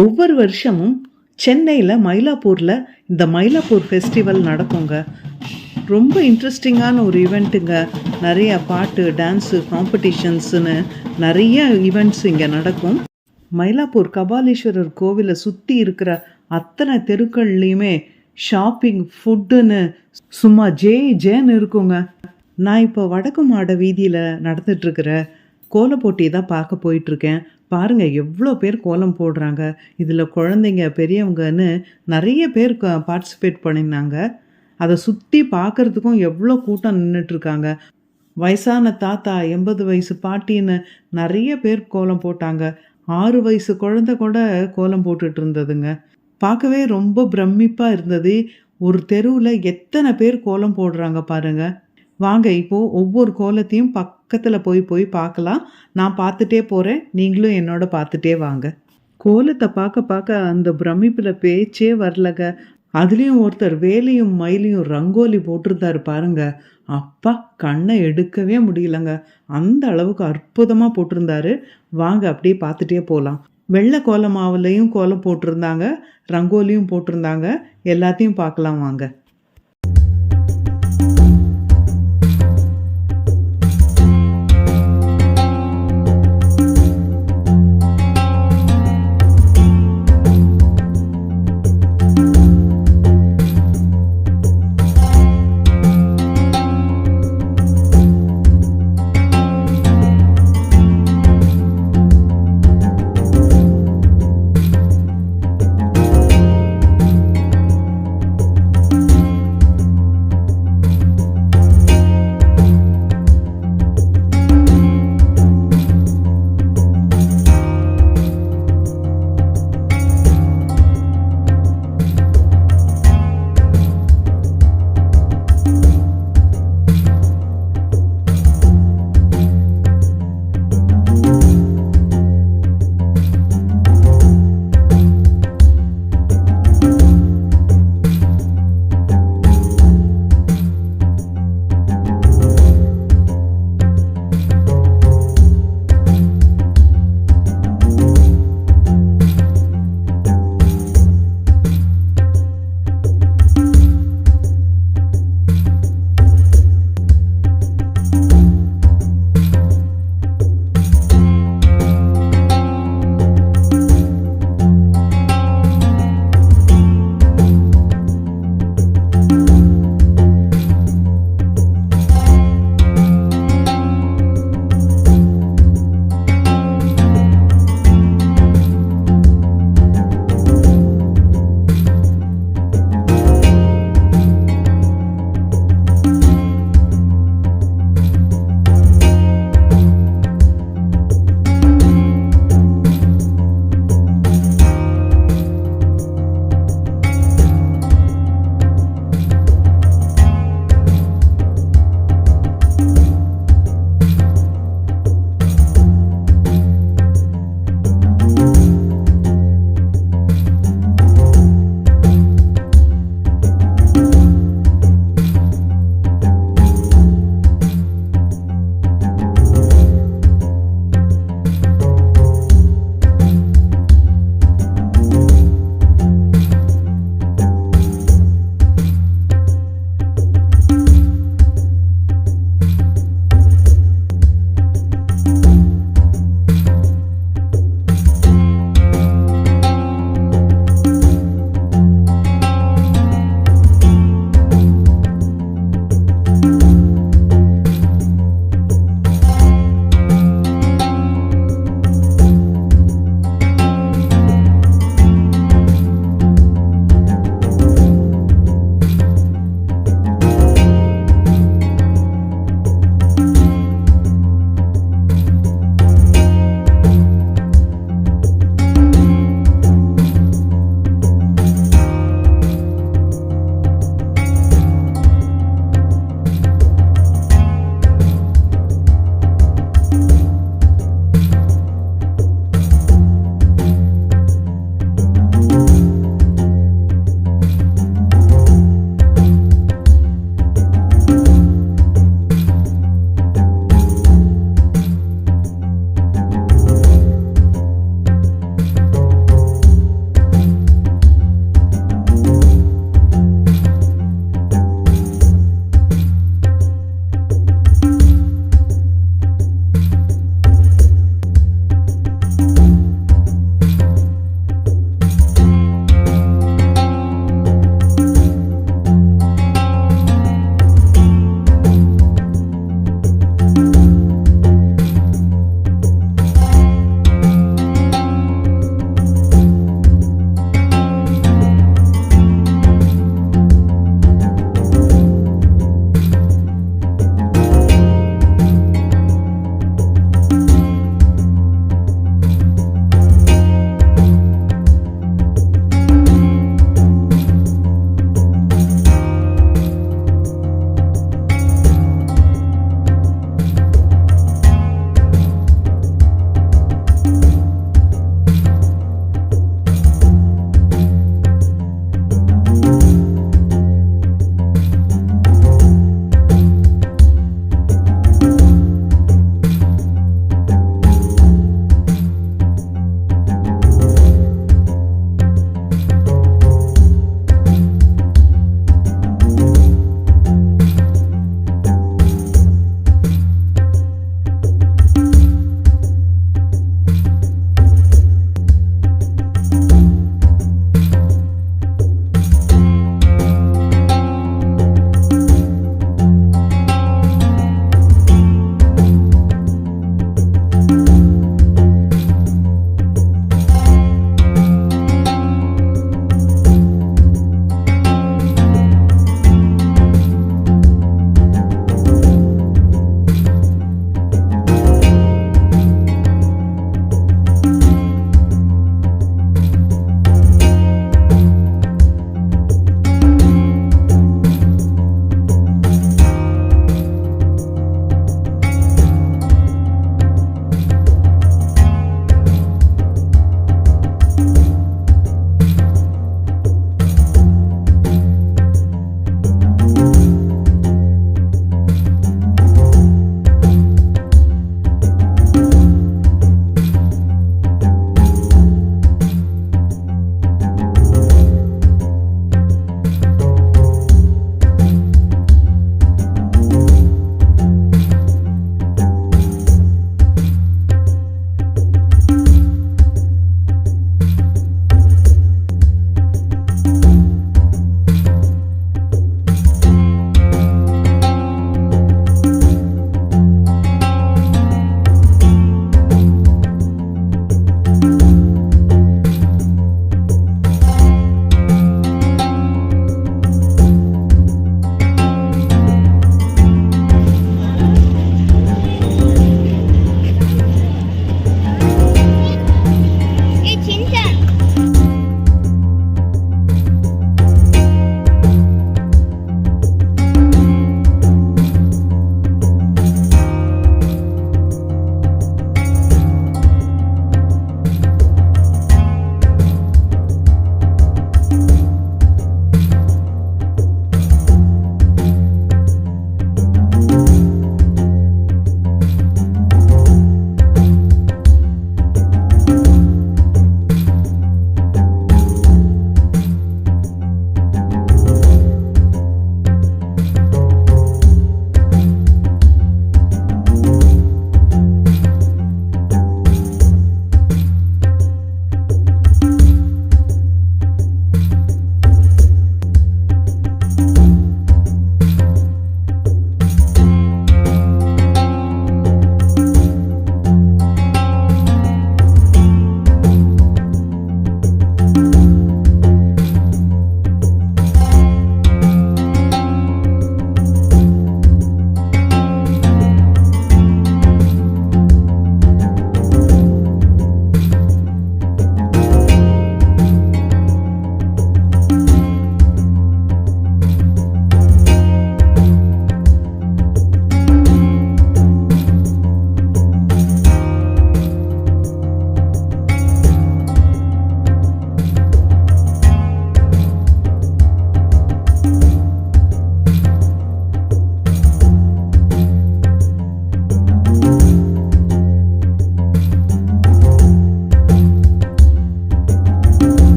ஒவ்வொரு வருஷமும் சென்னையில் மயிலாப்பூரில் இந்த மயிலாப்பூர் ஃபெஸ்டிவல் நடக்குங்க. ரொம்ப இன்ட்ரெஸ்டிங்கான ஒரு ஈவெண்ட்டுங்க நிறைய பாட்டு டான்ஸு காம்படிஷன்ஸுன்னு நிறைய ஈவெண்ட்ஸ் இங்கே நடக்கும். மயிலாப்பூர் கபாலீஸ்வரர் கோவிலை சுற்றி இருக்கிற அத்தனை தெருக்கள்லேயுமே ஷாப்பிங் ஃபுட்டுன்னு சும்மா ஜே ஜேன்னு இருக்குங்க. நான் இப்போ வடக்கு மாட வீதியில் நடந்துட்டுருக்கிற கோல போட்டியை தான் பார்க்க போயிட்டுருக்கேன். பாருங்கள் எவ்வளோ பேர் கோலம் போடுறாங்க. இதில் குழந்தைங்க பெரியவங்கன்னு நிறைய பேர் பார்ட்டிசிபேட் பண்ணியிருந்தாங்க. அதை சுற்றி பார்க்கறதுக்கும் எவ்வளோ கூட்டம் நின்றுட்டுருக்காங்க. வயசான தாத்தா எண்பது வயசு பாட்டின்னு நிறைய பேர் கோலம் போட்டாங்க. ஆறு வயசு குழந்தை கூட கோலம் போட்டுட்டு இருந்ததுங்க பார்க்கவே ரொம்ப பிரமிப்பாக இருந்தது. ஒரு தெருவில் எத்தனை பேர் கோலம் போடுறாங்க பாருங்க. வாங்க இப்போது ஒவ்வொரு கோலத்தையும் பக் பக்கத்தில் போய் போய் பார்க்கலாம். நான் பார்த்துட்டே போகிறேன் நீங்களும் என்னோட பார்த்துட்டே வாங்க. கோலத்தை பார்க்க பார்க்க அந்த பிரமிப்பில் பேச்சே வரலங்க. அதுலேயும் ஒருத்தர் வேலையும் மயிலையும் ரங்கோலி போட்டிருந்தாரு பாருங்க. அப்பா கண்ணை எடுக்கவே முடியலங்க. அந்த அளவுக்கு அற்புதமாக போட்டிருந்தாரு. வாங்க அப்படியே பார்த்துட்டே போகலாம் வெள்ளை கோலமாவிலையும் கோலம் போட்டிருந்தாங்க. ரங்கோலியும் போட்டிருந்தாங்க. எல்லாத்தையும் பார்க்கலாம் வாங்க.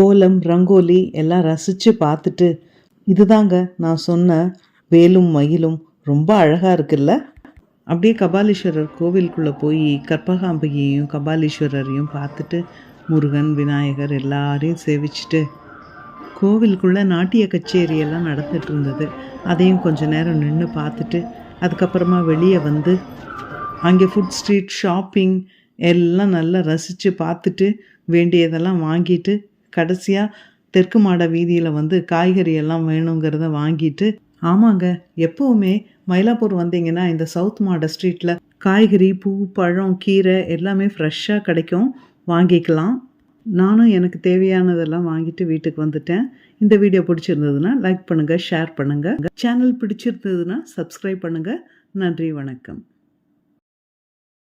கோலம் ரங்கோலி எல்லாம் ரசித்து பார்த்துட்டு இதுதாங்க நான் சொன்ன வேலும் மயிலும் ரொம்ப அழகாக இருக்குல்ல? அப்படியே கபாலீஸ்வரர் கோவிலுக்குள்ளே போய் கற்பகாம்பிகையையும் கபாலீஸ்வரரையும் பார்த்துட்டு முருகன் விநாயகர் எல்லாரையும் சேவிச்சுட்டு கோவிலுக்குள்ளே நாட்டிய கச்சேரியெல்லாம் நடந்துட்டு இருந்தது அதையும் கொஞ்ச நேரம் நின்று பார்த்துட்டு அதுக்கப்புறமா வெளியே வந்து அங்கே ஃபுட் ஸ்ட்ரீட் ஷாப்பிங் எல்லாம் நல்லா ரசித்து பார்த்துட்டு வேண்டியதெல்லாம் வாங்கிட்டு கடைசியாக தெற்கு மாட வீதியில் வந்து காய்கறி எல்லாம் வேணுங்கிறத வாங்கிட்டு ஆமாங்க எப்போவுமே மயிலாப்பூர் வந்தீங்கன்னா இந்த சவுத் மாட ஸ்ட்ரீட்டில் காய்கறி பூ பழம் கீரை எல்லாமே ஃப்ரெஷ்ஷாக கிடைக்கும். வாங்கிக்கலாம். நானும் எனக்கு தேவையானதெல்லாம் வாங்கிட்டு வீட்டுக்கு வந்துட்டேன். இந்த வீடியோ பிடிச்சிருந்ததுன்னா லைக் பண்ணுங்கள் ஷேர் பண்ணுங்கள் சேனல் பிடிச்சிருந்ததுன்னா சப்ஸ்கிரைப் பண்ணுங்கள் நன்றி வணக்கம்.